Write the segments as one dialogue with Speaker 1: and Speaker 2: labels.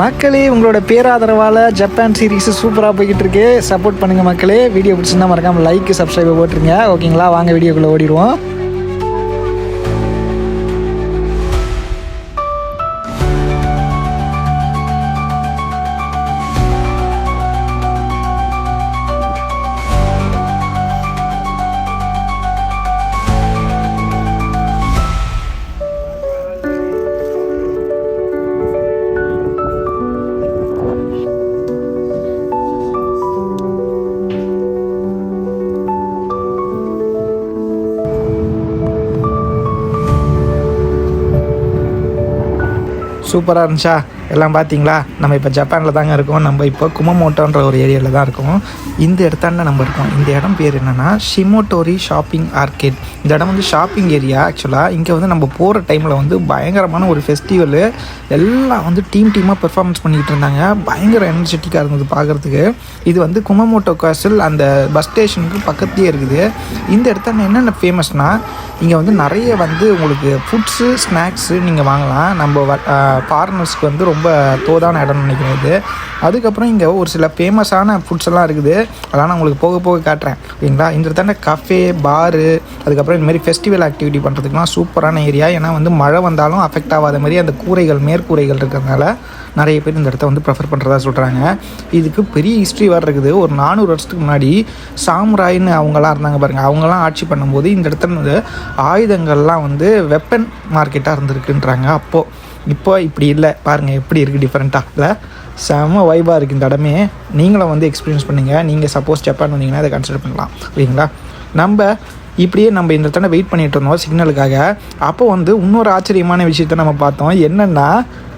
Speaker 1: மக்களே உங்களோட பேராதரவால் Japan series சூப்பராக போய்கிட்டு இருக்கு சப்போர்ட் பண்ணுங்கள் மக்களே. வீடியோ பிடிச்சிருந்தா மறக்காமல் லைக் சப்ஸ்கிரைப் போட்டுருங்க. ஓகேங்களா? வாங்க வீடியோக்குள்ளே ஓடிடுவோம். சூப்பராக இருந்துச்சா எல்லாம் பார்த்தீங்களா? நம்ம இப்போ ஜப்பானில் தாங்க இருக்கோம். நம்ம இப்போ குமமோட்டோன்ற ஒரு ஏரியாவில் தான் இருக்கோம். இந்த இடத்தாண்ட நம்ம இருக்கோம். இந்த இடம் பேர் என்னென்னா ஷிமோட்டோரி ஷாப்பிங் ஆர்கேட் இந்த இடம் வந்து ஷாப்பிங் ஏரியா ஆக்சுவலாக இங்கே வந்து நம்ம போகிற டைமில் வந்து பயங்கரமான ஒரு ஃபெஸ்டிவலு எல்லாம் வந்து டீம் டீமாக பெர்ஃபார்மன்ஸ் பண்ணிக்கிட்டு இருந்தாங்க. பயங்கர எனர்ஜெட்டிக்காக இருந்தது பார்க்குறதுக்கு இது வந்து குமமோட்டோ காசில் அந்த பஸ் ஸ்டேஷனுக்கு பக்கத்துலேயே இருக்குது. இந்த இடத்தாண்ட என்னென்ன ஃபேமஸ்னால் இங்கே வந்து நிறைய வந்து உங்களுக்கு ஃபுட்ஸு ஸ்நாக்ஸு நீங்கள் வாங்கலாம். நம்ம ஃபாரினர்ஸ்க்கு வந்து ரொம்ப தோதான இடம்னு நினைக்கிறேன் இது. அதுக்கப்புறம் இங்கே ஒரு சில ஃபேமஸான ஃபுட்ஸ் எல்லாம் இருக்குது. அதெல்லாம் நான் உங்களுக்கு போக போக காட்டுறேன். ஓகேங்களா? இந்த இடத்தாண்ட கஃபே பாரு அதுக்கப்புறம் இந்த மாதிரி ஃபெஸ்டிவல் ஆக்டிவிட்டி பண்ணுறதுக்குலாம் சூப்பரான ஏரியா ஏன்னா வந்து மழை வந்தாலும் அஃபெக்ட் ஆகாத மாதிரி அந்த கூரைகள் மேற்கூரைகள் இருக்கிறதுனால நிறைய பேர் இந்த இடத்த வந்து ப்ரிஃபர் பண்ணுறதா சொல்கிறாங்க இதுக்கு பெரிய ஹிஸ்ட்ரி வேறு இருக்குது. ஒரு நானூறு வருஷத்துக்கு முன்னாடி சாமுராயின்னு அவங்களாம் இருந்தாங்க பாருங்கள் அவங்களாம் ஆட்சி பண்ணும்போது இந்த இடத்துல வந்து ஆயுதங்கள்லாம் வந்து வெப்பன் மார்க்கெட்டாக இருந்திருக்குன்றாங்க அப்போது இப்போ இப்படி இல்லை. பாருங்கள் எப்படி இருக்குது டிஃப்ரெண்ட்டாக இல்லை செம வைபாக இருக்குது இந்த இடமே. நீங்களும் வந்து எக்ஸ்பீரியன்ஸ் பண்ணுங்கள் நீங்கள் சப்போஸ் ஜப்பான் வந்தீங்கன்னா அதை கன்சிடர் பண்ணலாம். ஓகேங்களா நம்ம இப்படியே நம்ம இந்த இடத்துல வெயிட் பண்ணிட்டு இருந்தோம் சிக்னலுக்காக அப்போ வந்து இன்னொரு ஆச்சரியமான விஷயத்த நம்ம பார்த்தோம். என்னென்னா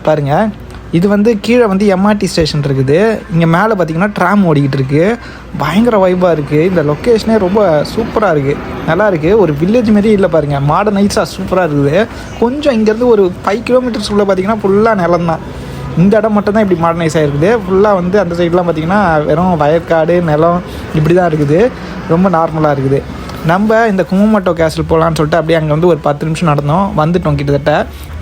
Speaker 1: பாருங்கள் இது வந்து கீழே வந்து எம்ஆர்டி ஸ்டேஷன் இருக்குது. இங்கே மேலே பார்த்தீங்கன்னா ட்ராம் ஓடிக்கிட்டு இருக்கு. பயங்கர வைபாக இருக்குது இந்த லொக்கேஷனே ரொம்ப சூப்பராக இருக்குது நல்லா இருக்குது ஒரு வில்லேஜ் மாரி இல்லை பாருங்கள் மாடர்னைஸாக சூப்பராக இருக்குது. கொஞ்சம் இங்கேருந்து ஒரு ஃபைவ் கிலோமீட்டர்ஸ்குள்ளே பார்த்தீங்கன்னா ஃபுல்லாக நிலம் தான். இந்த இடம் மட்டும்தான் இப்படி மாடர்னைஸ் ஆகிருக்குது ஃபுல்லாக வந்து அந்த சைட்லாம் பார்த்தீங்கன்னா வெறும் வயற்காடு நிலம் இப்படி தான் இருக்குது. ரொம்ப நார்மலாக இருக்குது. நம்ம இந்த குமமோட்டோ கேசல் போகலான்னு சொல்லிட்டு அப்படியே அங்கே வந்து ஒரு பத்து நிமிஷம் நடந்தோம். வந்துட்டோம் கிட்டத்தட்ட.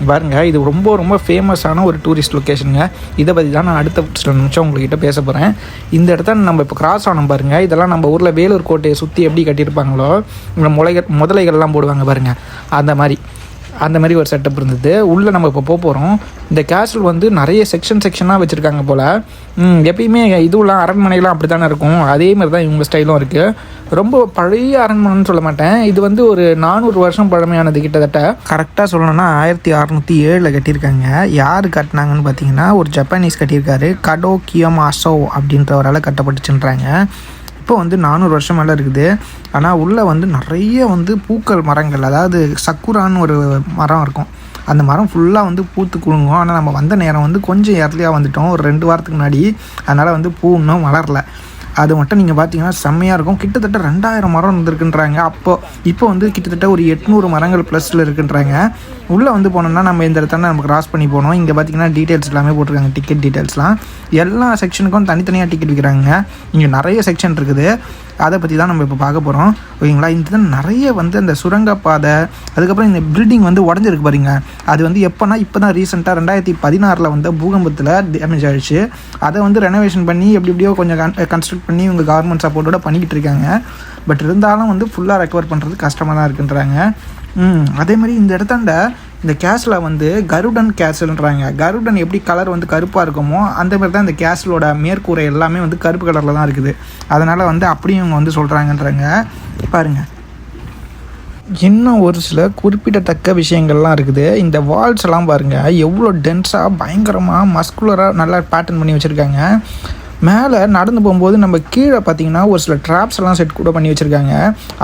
Speaker 1: பாருங்கள் இது ரொம்ப ரொம்ப ஃபேமஸான ஒரு டூரிஸ்ட் லொக்கேஷனுங்க இதை பற்றி தான் நான் அடுத்த சில நிமிஷம் உங்கள்கிட்ட பேச போகிறேன் இந்த இடத்த நம்ம இப்போ கிராஸ் ஆனோம் பாருங்கள் இதெல்லாம் நம்ம ஊரில் வேலூர் கோட்டையை சுற்றி எப்படி கட்டியிருப்பாங்களோ இந்த முளைகள் முதலைகள்லாம் போடுவாங்க பாருங்கள் அந்த மாதிரி. அந்த மாதிரி ஒரு செட்டப் இருந்தது. உள்ளே நம்ம இப்போ போக போகிறோம் இந்த கேஸ்டல் வந்து நிறைய செக்ஷன் செக்ஷனாக வச்சுருக்காங்க போல். எப்பயுமே இதுவெல்லாம் அரண்மனைலாம் அப்படி தானே இருக்கும். அதே மாதிரி தான் இவங்க ஸ்டைலும் இருக்குது ரொம்ப பழைய அரண்மனைன்னு சொல்ல மாட்டேன். இது வந்து ஒரு நானூறு வருஷம் பழமையானது கிட்டத்தட்ட. கரெக்டாக சொல்லணும்னா ஆயிரத்தி அறநூற்றி ஏழில் கட்டியிருக்காங்க. யார் கட்டினாங்கன்னு பார்த்தீங்கன்னா ஒரு ஜப்பானீஸ் கட்டியிருக்காரு. கடோ கியோமாசோ அப்படின்றவரால் கட்டப்பட்டுச்சுன்றாங்க. இப்போ வந்து நானூறு வருஷம் மேலே இருக்குது. ஆனால் உள்ளே வந்து நிறைய வந்து பூக்கள் மரங்கள் அதாவது சக்குரான்னு ஒரு மரம் இருக்கும். அந்த மரம் ஃபுல்லாக வந்து பூத்து குழுங்கும் ஆனால் நம்ம வந்த நேரம் வந்து கொஞ்சம் இயர்லியாக வந்துட்டோம். ஒரு ரெண்டு வாரத்துக்கு முன்னாடி. அதனால் வந்து பூ இன்னும் வளரல. அது மட்டும் நீங்கள் பார்த்தீங்கன்னா செம்மையாக இருக்கும். கிட்டத்தட்ட ரெண்டாயிரம் மரம் இருந்திருக்குன்றாங்க அப்போ இப்போ வந்து கிட்டத்தட்ட ஒரு எட்நூறு மரங்கள் ப்ளஸில் இருக்குன்றாங்க. உள்ளே வந்து போனோம்னா நம்ம இந்த இடத்துல நம்ம கிராஸ் பண்ணி போனோம் இங்கே பார்த்தீங்கன்னா டீட்டெயில்ஸ் எல்லாமே போட்டிருக்காங்க. டிக்கெட் டீட்டெயில்ஸ்லாம் எல்லா செக்ஷனுக்கும் தனித்தனியாக டிக்கெட் விற்கிறாங்க இங்கே நிறைய செக்ஷன் இருக்குது. அதை பற்றி தான் நம்ம இப்போ பார்க்க போகிறோம் ஓகேங்களா? இந்த நிறைய வந்து அந்த சுரங்கப்பாதை அதுக்கப்புறம் இந்த பில்டிங் வந்து உடஞ்சிருக்கு பாருங்க. அது வந்து எப்போனா இப்போ தான் ரீசெண்டாக ரெண்டாயிரத்தி பதினாறில் வந்து பூகம்பத்தில் டேமேஜ் ஆகிடுச்சு அதை வந்து ரெனோவேஷன் பண்ணி எப்படி எப்படியோ கொஞ்சம் கன்ஸ்ட்ரக்ட் பண்ணி இவங்க கவர்மெண்ட் சப்போர்ட்டோட பண்ணிக்கிட்டு இருக்காங்க. பட் இருந்தாலும் வந்து ஃபுல்லாக ரெக்கவர் பண்ணுறது கஷ்டமாக தான் இருக்குன்றாங்க. ம் அதே மாதிரி இந்த இடத்தாண்ட இந்த கேஸில் வந்து கருடன் கேசல்ன்றாங்க கருடன் எப்படி கலர் வந்து கருப்பாக இருக்குமோ அந்த மாதிரி தான் இந்த கேசலோட மேற்கூரை எல்லாமே வந்து கருப்பு கலரில் தான் இருக்குது. அதனால் வந்து அப்படியும் இவங்க வந்து சொல்கிறாங்கன்றாங்க பாருங்கள் இன்னும் ஒரு சில குறிப்பிடத்தக்க விஷயங்கள்லாம் இருக்குது. இந்த வால்ஸ் எல்லாம் பாருங்கள் எவ்வளோ டென்ஸாக பயங்கரமாக மஸ்குலராக நல்லா பேட்டர்ன் பண்ணி வச்சுருக்காங்க. மேலே நடந்து போகும்போது நம்ம கீழே பார்த்தீங்கன்னா ஒரு சில ட்ராப்ஸ் எல்லாம் செட் கூட பண்ணி வச்சுருக்காங்க.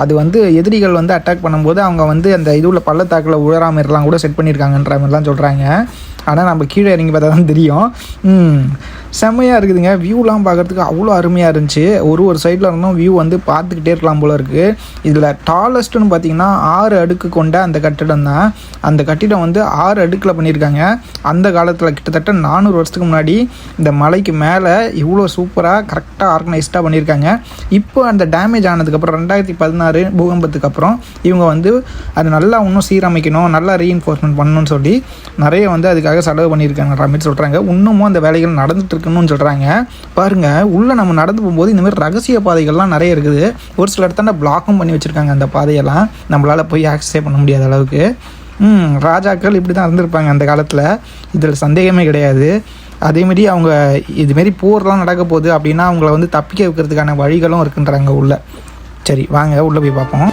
Speaker 1: அது வந்து எதிரிகள் வந்து அட்டாக் பண்ணும்போது அவங்க வந்து அந்த இதுல பள்ளத்தாக்கில் உழறா மாதிரிலாம் கூட செட் பண்ணியிருக்காங்கன்ற மாதிரிலாம் சொல்கிறாங்க ஆனால் நம்ம கீழே இறங்கி பார்த்தா தான் தெரியும். செம்மையாக இருக்குதுங்க. வியூலாம் பார்க்குறதுக்கு அவ்வளோ அருமையாக இருந்துச்சு. ஒரு ஒரு சைடில் இருந்தும் வியூ வந்து பார்த்துக்கிட்டே இருக்கலாம் போல் இருக்குது இதில் டாலஸ்ட்டுன்னு பார்த்தீங்கன்னா ஆறு அடுக்கு கொண்ட அந்த கட்டிடம் தான். அந்த கட்டிடம் வந்து ஆறு அடுக்கில் பண்ணியிருக்காங்க. அந்த காலத்தில் கிட்டத்தட்ட நானூறு வருஷத்துக்கு முன்னாடி இந்த மலைக்கு மேலே இவ்வளோ சூப்பராக கரெக்டாக ஆர்கனைஸ்டாக பண்ணியிருக்காங்க. இப்போ அந்த டேமேஜ் ஆனதுக்கப்புறம் ரெண்டாயிரத்தி பதினாறு பூகம்பத்துக்கு அப்புறம் இவங்க வந்து அது நல்லா இன்னும் சீரமைக்கணும் நல்லா ரீஎன்ஃபோர்ஸ்மெண்ட் பண்ணணும்னு சொல்லி நிறைய வந்து அதுக்காக செலவு பண்ணியிருக்காங்கன்ற மாதிரி சொல்கிறாங்க இன்னமும் அந்த வேலைகள் நடந்துட்டு இருக்குன்னு சொல்கிறாங்க பாருங்கள் உள்ளே நம்ம நடந்து போகும்போது இந்த மாதிரி ரகசிய பாதைகள்லாம் நிறைய இருக்குது. ஒரு சில இடத்தாண்ட பிளாக்கும் பண்ணி வச்சுருக்காங்க அந்த பாதையெல்லாம். நம்மளால் போய் ஆக்சஸே பண்ண முடியாத அளவுக்கு. ம் ராஜாக்கள் இப்படி தான் இருந்திருப்பாங்க அந்த காலத்தில். இதில் சந்தேகமே கிடையாது. அதேமாரி அவங்க இதுமாரி போர்லாம் நடக்க போகுது அப்படின்னா அவங்கள வந்து தப்பிக்க வைக்கிறதுக்கான வழிகளும் இருக்குன்றாங்க உள்ள. சரி வாங்க உள்ளே போய் பார்ப்போம்.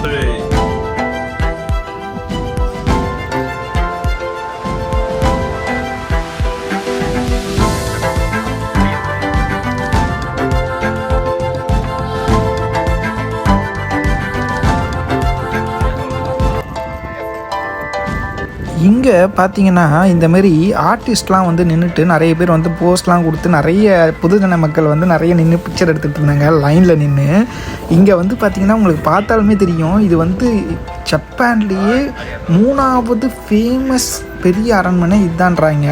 Speaker 1: இங்கே பார்த்தீங்கன்னா இந்த மாதிரி ஆர்டிஸ்ட்லாம் வந்து நின்றுட்டு நிறைய பேர் வந்து போஸ்ட்லாம் கொடுத்து நிறைய புதுஜன மக்கள் வந்து நிறைய நின்று பிக்சர் எடுத்துகிட்டு இருந்தாங்க லைனில் நின்று இங்கே வந்து பார்த்தீங்கன்னா உங்களுக்கு பார்த்தாலுமே தெரியும் இது வந்து ஜப்பான்லேயே மூணாவது ஃபேமஸ் பெரிய அரண்மனை இதுதான்றாங்க.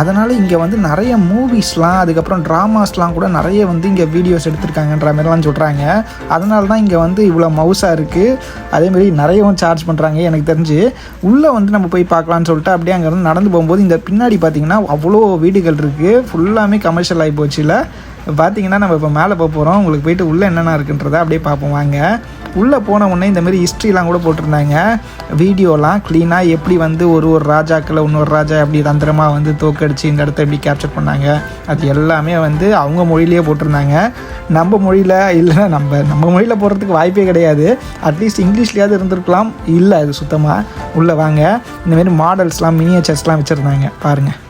Speaker 1: அதனால் இங்கே வந்து நிறைய மூவிஸ்லாம் அதுக்கப்புறம் ட்ராமாஸ்லாம் கூட நிறைய வந்து இங்கே வீடியோஸ் எடுத்திருக்காங்கன்ற மாதிரிலாம் சொல்கிறாங்க அதனால தான் இங்கே வந்து இவ்வளோ மவுஸாக இருக்குது அதேமாரி நிறையவும் சார்ஜ் பண்ணுறாங்க எனக்கு தெரிஞ்சு. உள்ளே வந்து நம்ம போய் பார்க்கலான்னு சொல்லிட்டு அப்படியே அங்கேருந்து நடந்து போகும்போது இந்த பின்னாடி பார்த்தீங்கன்னா அவ்வளோ வீடுகள் இருக்குது ஃபுல்லாமே கமர்ஷியல் ஆகி போச்சுல பார்த்தீங்கன்னா நம்ம இப்போ மேலே போக போகிறோம் உங்களுக்கு போயிட்டு உள்ளே என்னென்ன இருக்குன்றதை அப்படியே பார்ப்போம். வாங்க. உள்ளே போன உடனே இந்த மாதிரி ஹிஸ்ட்ரிலாம் கூட போட்டிருந்தாங்க. வீடியோலாம் க்ளீனாக எப்படி வந்து ஒரு ஒரு ராஜாக்களை இன்னொரு ராஜா எப்படி தந்திரமாக வந்து தோக்கடிச்சு இந்த இடத்த எப்படி கேப்சர் பண்ணாங்க. அது எல்லாமே வந்து அவங்க மொழியிலேயே போட்டிருந்தாங்க. நம்ம மொழியில் இல்லைன்னா நம்ம நம்ம மொழியில் போடுறதுக்கு வாய்ப்பே கிடையாது. அட்லீஸ்ட் இங்கிலீஷ்லேயாவது இருந்திருக்கலாம். இல்லை அது சுத்தமாக உள்ளே வாங்க. இந்தமாரி மாடல்ஸ்லாம் மினியேச்சர்ஸ்லாம் வச்சுருந்தாங்க. பாருங்கள்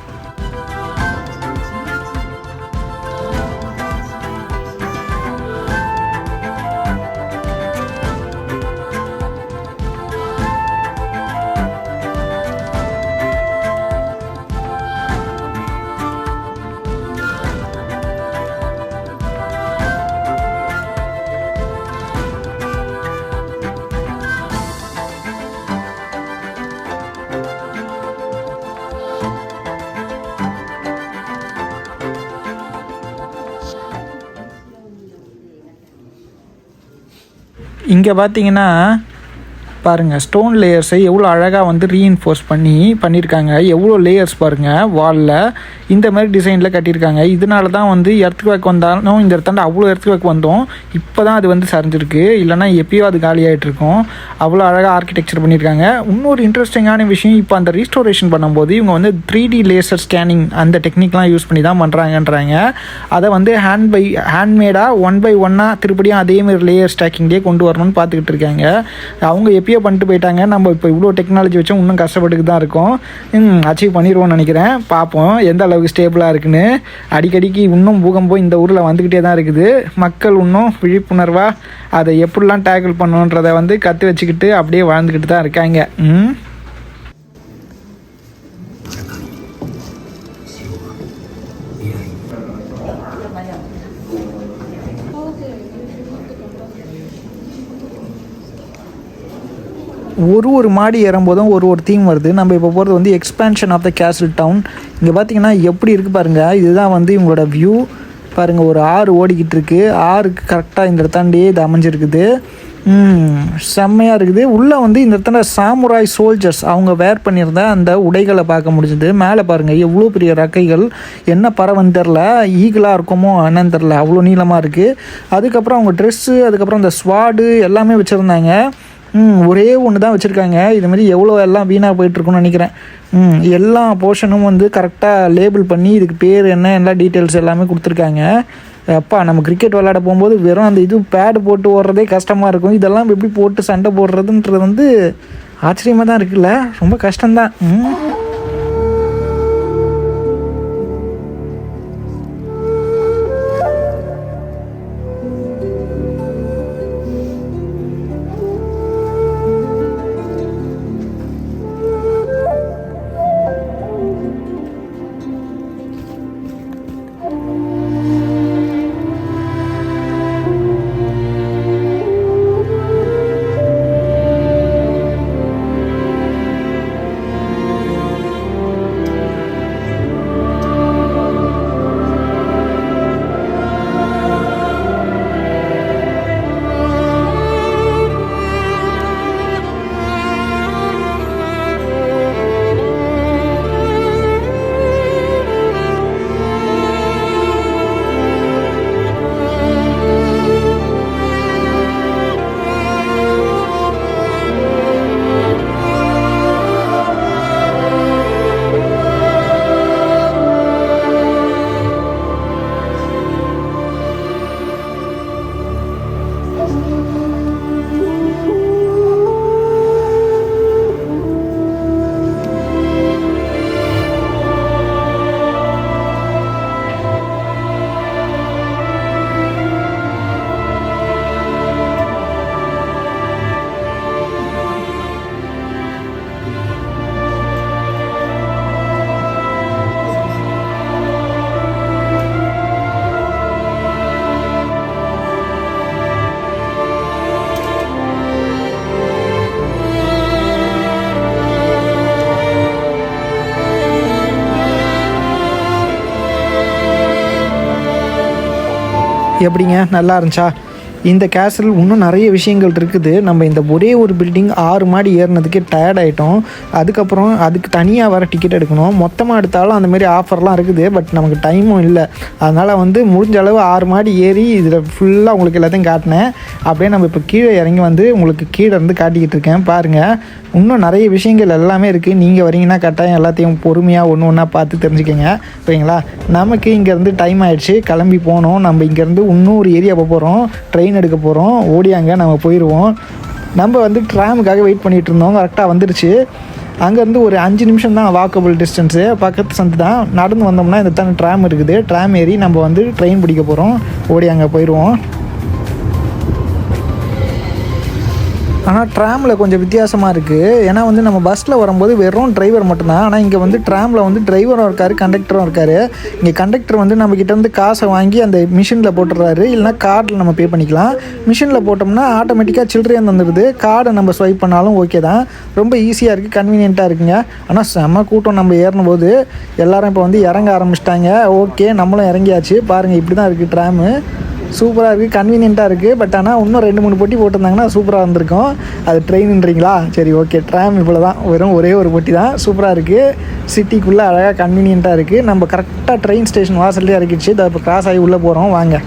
Speaker 1: இங்கே பார்த்தீங்கன்னா பாருங்கள் ஸ்டோன் லேயர்ஸை எவ்வளோ அழகாக வந்து ரீஇன்ஃபோர்ஸ் பண்ணி பண்ணியிருக்காங்க எவ்வளோ லேயர்ஸ் பாருங்கள் வாலில் இந்த மாதிரி டிசைனில் கட்டியிருக்காங்க. இதனால தான் வந்து எர்த்குவேக் வந்தாலும் இந்த இடத்தாண்ட அவ்வளோ எர்த்குவேக் வந்தோம். இப்போ தான் அது வந்து சரிஞ்சிருக்கு. இல்லைனா எப்பயோ அது காலி இருக்கும். அவ்வளோ அழகாக ஆர்கிடெக்சர் பண்ணியிருக்காங்க. இன்னொரு இன்ட்ரெஸ்டிங்கான விஷயம் இப்போ அந்த ரீஸ்டோரேஷன் பண்ணும்போது இவங்க வந்து த்ரீ டி லேசர் ஸ்கேனிங் அந்த டெக்னிக்லாம் யூஸ் பண்ணி தான் பண்ணுறாங்கன்றாங்க அதை வந்து ஹேண்ட் பை ஹேண்ட்மேடாக ஒன் பை ஒன்னாக திருப்படியும் அதேமாரி லேயர் ஸ்டாக்கிங்லேயே கொண்டு வரணும்னு பார்த்துக்கிட்டு இருக்காங்க. அவங்க எப்பயோ பண்ணிட்டு போயிட்டாங்க. நம்ம இப்போ இவ்வளோ டெக்னாலஜி வச்சோம் இன்னும் கஷ்டப்பட்டுக்கு தான் இருக்கோம். அச்சீவ் பண்ணிடுவோம்னு நினைக்கிறேன். பார்ப்போம் எந்த அளவுக்கு ஸ்டேபிளாக இருக்குன்னு. அடிக்கடிக்கு இன்னும் பூகம்பம் இந்த ஊரில் வந்துக்கிட்டே தான் இருக்குது. மக்கள் இன்னும் விழிப்புணர்வாக அதை எப்படிலாம் டேக்கிள் பண்ணணுன்றதை வந்து கற்று வச்சுக்கிட்டு அப்படியே வாழ்ந்துக்கிட்டு தான் இருக்காங்க. ம். ஒரு ஒரு மாடி ஏறும்போதும் ஒரு ஒரு தீம் வருது. நம்ம இப்போ போகிறது வந்து expansion of the castle town இங்கே பார்த்தீங்கன்னா எப்படி இருக்குது பாருங்கள் இதுதான் வந்து இவங்களோட வியூ பாருங்கள் ஒரு ஆறு ஓடிக்கிட்டு இருக்குது ஆறுக்கு கரெக்டாக இந்த இடத்தாண்டியே இது அமைஞ்சிருக்குது. செம்மையாக இருக்குது. உள்ளே வந்து இந்த இடத்துல சாமுராய் சோல்ஜர்ஸ் அவங்க வேர் பண்ணியிருந்த அந்த உடைகளை பார்க்க முடிஞ்சுது. மேலே பாருங்கள் எவ்வளோ பெரிய ரெக்கைகள். என்ன பறவைன்னு தெரில ஈகிளாக இருக்குமோ என்னன்னு தெரில அவ்வளோ நீளமாக இருக்குது அதுக்கப்புறம் அவங்க ட்ரெஸ்ஸு அதுக்கப்புறம் அந்த ஸ்வாடு எல்லாமே வச்சுருந்தாங்க. ஒரே ஒன்று தான் வச்சுருக்காங்க. இது மாதிரி எவ்வளோ எல்லாம் வீணாக போயிட்டுருக்குன்னு நினைக்கிறேன். ம் எல்லா போர்ஷனும் வந்து கரெக்டாக லேபிள் பண்ணி இதுக்கு பேர் என்ன எல்லா டீட்டெயில்ஸ் எல்லாமே கொடுத்துருக்காங்க. அப்பா நம்ம கிரிக்கெட் விளையாட போகும்போது வெறும் அந்த இது பேடு போட்டு ஓடுறதே கஷ்டமாக இருக்கும். இதெல்லாம் எப்படி போட்டு சண்டை போடுறதுன்றது வந்து ஆச்சரியமாக தான் இருக்குல்ல? ரொம்ப கஷ்டம்தான். எப்படிங்க? நல்லா இருந்துச்சா? இந்த கேசல் இன்னும் நிறைய விஷயங்கள் இருக்குது. நம்ம இந்த ஒரே ஒரு பில்டிங் ஆறு மாடி ஏறினதுக்கே டயர்ட் ஆகிட்டோம் அதுக்கப்புறம் அதுக்கு தனியாக வர டிக்கெட் எடுக்கணும். மொத்தமாக எடுத்தாலும் அந்தமாரி ஆஃபர்லாம் இருக்குது. பட் நமக்கு டைமும் இல்லை. அதனால் வந்து முடிஞ்ச அளவு ஆறு மாடி ஏறி இதில் ஃபுல்லாக உங்களுக்கு எல்லாத்தையும் காட்டினேன். அப்படியே நம்ம இப்போ கீழே இறங்கி வந்து உங்களுக்கு கீழே இருந்து காட்டிக்கிட்டு இருக்கேன். பாருங்கள் இன்னும் நிறைய விஷயங்கள் எல்லாமே இருக்குது நீங்கள் வரீங்கன்னா கட்டாயம் எல்லாத்தையும் பொறுமையாக ஒன்று ஒன்றா பார்த்து தெரிஞ்சுக்கோங்க. சரிங்களா? நமக்கு இங்கேருந்து டைம் ஆகிடுச்சு கிளம்பி போகணும் நம்ம இங்கேருந்து இன்னொரு ஏரியா போகிறோம் ட்ரெயின் எடுக்க போகிறோம் ஓடியாங்க நம்ம போயிடுவோம் நம்ம வந்து ட்ராமுக்காக வெயிட் பண்ணிகிட்டு இருந்தோம். கரெக்டாக வந்துருச்சு. அங்கேருந்து ஒரு அஞ்சு நிமிஷம் தான் வாக்கபிள் டிஸ்டன்ஸு பக்கத்து சந்து தான். நடந்து வந்தோம்னா இந்த தானே ட்ராம் இருக்குது. ட்ராம் ஏறி நம்ம வந்து ட்ரெயின் பிடிக்க போகிறோம் ஓடி அங்கே போயிடுவோம் ஆனால் ட்ராமில் கொஞ்சம் வித்தியாசமாக இருக்குது ஏன்னா வந்து நம்ம பஸ்ஸில் வரும்போது வெறும் டிரைவர் மட்டும்தான். ஆனால் இங்கே வந்து ட்ராமில் வந்து டிரைவரும் இருக்கார் கண்டக்டரும் இருக்கார். இங்கே கண்டக்டர் வந்து நம்மக்கிட்டேருந்து இருந்து காசை வாங்கி அந்த மிஷினில் போட்டுடுறாரு. இல்லைனா கார்டில் நம்ம பே பண்ணிக்கலாம். மிஷினில் போட்டோம்னா ஆட்டோமேட்டிக்காக சில்லறையாக வந்துடுது கார்டை நம்ம ஸ்வைப் பண்ணாலும் ஓகே தான். ரொம்ப ஈஸியாக இருக்குது கன்வீனியண்ட்டாக இருக்குங்க. ஆனால் செம்ம கூட்டம் நம்ம ஏறின போது எல்லாரும் இப்போ வந்து இறங்க ஆரம்பிச்சிட்டாங்க. ஓகே நம்மளும் இறங்கியாச்சு. பாருங்கள் இப்படி தான் இருக்குது ட்ராமு சூப்பராக இருக்குது கன்வீனியண்ட்டாக இருக்குது பட் ஆனால் இன்னும் ரெண்டு மூணு பொட்டி போட்டிருந்தாங்கன்னா சூப்பராக இருந்திருக்கும். அது ட்ரெயின்ன்றீங்களா சரி ஓகே ட்ராம் இவ்வளோ தான் வெறும் ஒரே ஒரு பொட்டி தான் சூப்பராக இருக்குது சிட்டிக்குள்ளே அழகாக கன்வீனியண்ட்டாக இருக்குது நம்ம கரெக்டாக ட்ரெயின் ஸ்டேஷன் வாசல்லே இறக்கிடுச்சு. இதை இப்போ கிராஸ் ஆகி உள்ளே போகிறோம் வாங்க.